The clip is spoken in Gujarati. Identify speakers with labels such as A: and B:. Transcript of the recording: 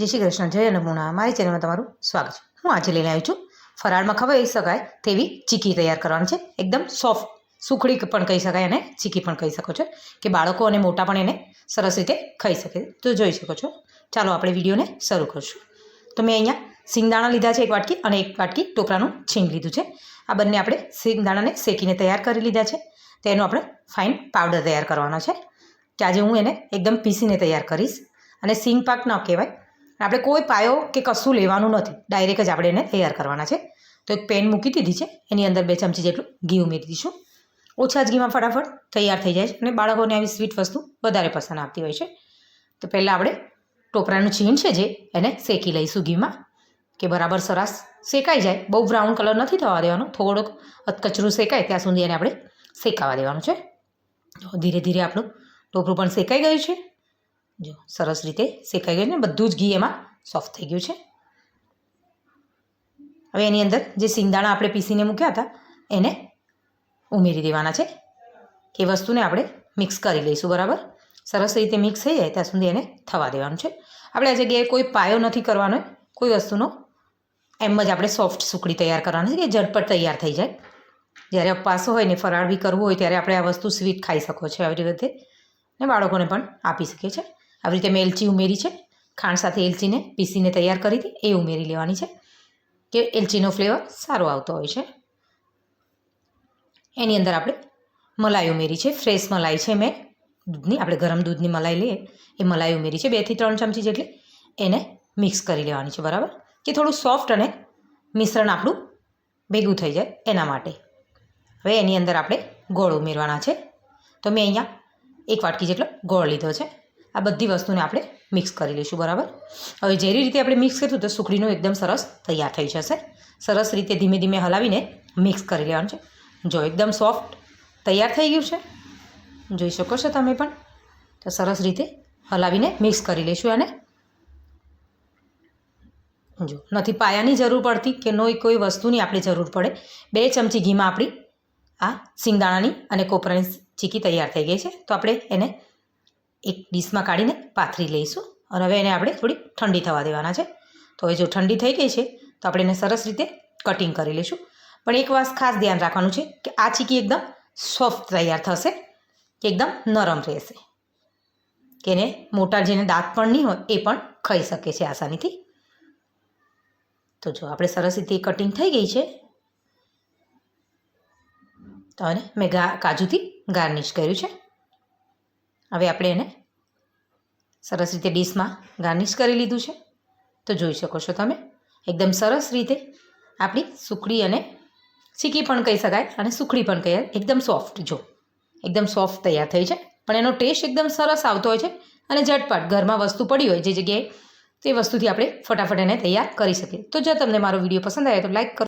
A: જય શ્રી કૃષ્ણ, જય અન્નપૂર્ણા મારી ચેનલમાં તમારું સ્વાગત છે. હું આજે લઈને આવી છું ફરાળમાં ખવાઈ શકાય તેવી ચીકી તૈયાર કરવાની છે. એકદમ સોફ્ટ સુખડી પણ કહી શકાય અને ચીકી પણ કહી શકો છો કે બાળકો અને મોટા પણ એને સરસ રીતે ખાઈ શકે તો જોઈ શકો છો. ચાલો આપણે વિડીયોને શરૂ કરશું. તો મેં અહીંયા સિંગદાણા લીધા છે એક વાટકી અને એક વાટકી ટોપરાનું છીંગ લીધું છે. આ બંને આપણે સિંગદાણાને શેકીને તૈયાર કરી લીધા છે. તેનો આપણે ફાઇન પાવડર તૈયાર કરવાનો છે. કે આજે હું એને એકદમ પીસીને તૈયાર કરીશ. અને સિંગ પાક ન કહેવાય આપણે કોઈ પાયો કે કશું લેવાનું નથી. ડાયરેક્ટ જ આપણે એને તૈયાર કરવાના છે. તો એક પેન મૂકી દીધી છે. એની અંદર બે ચમચી જેટલું ઘી ઉમેરી દઈશું. ઓછા જ ઘીમાં ફટાફટ તૈયાર થઈ જાય છે. અને બાળકોને આવી સ્વીટ વસ્તુ વધારે પસંદ આવતી હોય છે. તો પહેલાં આપણે ટોપરાનું છીણ છે જે, એને શેકી લઈશું ઘીમાં. કે બરાબર સરસ શેકાઈ જાય. બહુ બ્રાઉન કલર નથી થવા દેવાનો. થોડોક અતકચરું શેકાય ત્યાં સુધી એને આપણે શેકાવા દેવાનું છે. તો ધીરે ધીરે આપણું ટોપરું પણ શેકાઈ ગયું છે. જો, સરસ રીતે શેકાઈ ગયું ને, બધું જ ઘી એમાં સોફ્ટ થઈ ગયું છે. હવે એની અંદર જે સિંગદાણા આપણે પીસીને મૂક્યા હતા, એને ઉમેરી દેવાના છે. કે વસ્તુને આપણે મિક્સ કરી લઈશું, બરાબર? સરસ રીતે મિક્સ થઈ જાય, ત્યાં સુધી એને થવા દેવાનું છે. આપણે આ જગ્યાએ કોઈ પાયો નથી કરવાનો, કોઈ વસ્તુનો. એમ જ આપણે સોફ્ટ સુકડી તૈયાર કરવાની છે કે ઝટપટ તૈયાર થઈ જાય. જ્યારે અપાસો હોય ને, ફરાળ બી કરવું હોય, ત્યારે આપણે આ વસ્તુ સ્વીટ ખાઈ શકો છો આવી રીતે. ને બાળકોને પણ આપી શકીએ છીએ. આવી રીતે મેં એલચી ઉમેરી છે. ખાંડ સાથે એલચીને પીસીને તૈયાર કરી હતી. એ ઉમેરી લેવાની છે કે એલચીનો ફ્લેવર સારો આવતો હોય છે. એની અંદર આપણે મલાઈ ઉમેરી છે. ફ્રેશ મલાઈ છે મેં દૂધની. આપણે ગરમ દૂધની મલાઈ લઈએ એ મલાઈ ઉમેરી છે. બેથી ત્રણ ચમચી જેટલી એને મિક્સ કરી લેવાની છે, બરાબર? કે થોડું સોફ્ટ અને મિશ્રણ આપણું ભેગું થઈ જાય એના માટે. હવે એની અંદર આપણે ગોળ ઉમેરવાના છે. તો મેં અહીંયા એક વાટકી જેટલો ગોળ લીધો છે. આ બધી વસ્તુને આપણે મિક્સ કરી લઈશું, બરાબર? હવે જેવી રીતે આપણે મિક્સ કર્યું તો સુખડીનું એકદમ સરસ તૈયાર થઈ જશે. સરસ રીતે ધીમે ધીમે હલાવીને મિક્સ કરી લેવાનું છે. જો એકદમ સોફ્ટ તૈયાર થઈ ગયું છે, જોઈ શકો છો તમે પણ, તો સરસ રીતે હલાવીને મિક્સ કરી લઈશું આને. જો, નથી પાયાની જરૂર પડતી કે નો કોઈ વસ્તુની આપણે જરૂર પડે. બે ચમચી ઘીમાં આપણી આ સિંગદાણાની અને કોપરાની ચીકી તૈયાર થઈ ગઈ છે. તો આપણે એને એક ડીશમાં કાઢીને પાથરી લઈશું. અને હવે એને આપણે થોડી ઠંડી થવા દેવાના છે. તો હવે જો ઠંડી થઈ ગઈ છે, તો આપણે એને સરસ રીતે કટિંગ કરી લઈશું. પણ એક વાત ખાસ ધ્યાન રાખવાનું છે કે આ ચીકી એકદમ સોફ્ટ તૈયાર થશે, કે એકદમ નરમ રહેશે. કે એને મોટા જેને દાંત પણ નહીં હોય, એ પણ ખાઈ શકે છે આસાનીથી. તો જો આપણે સરસ રીતે કટિંગ થઈ ગઈ છે. તો એને મેં ગા, કાજુથી ગાર્નિશ કર્યું છે. હવે આપણે એને સરસ રીતે ડીશમાં ગાર્નિશ કરી લીધું છે. તો જોઈ શકો છો તમે, એકદમ સરસ રીતે આપણી સુખડી અને ચીકી પણ કહી શકાય અને સુખડી પણ કહી એકદમ સોફ્ટ, જો. એકદમ સોફ્ટ તૈયાર થઈ છે. પણ એનો ટેસ્ટ એકદમ સરસ આવતો હોય છે અને ઝટપટ ઘરમાં વસ્તુ પડી હોય જે જગ્યાએ તે વસ્તુથી આપણે ફટાફટ એને તૈયાર કરી શકીએ. તો જો તમને મારો વીડિયો પસંદ આવે તો લાઈક કરો.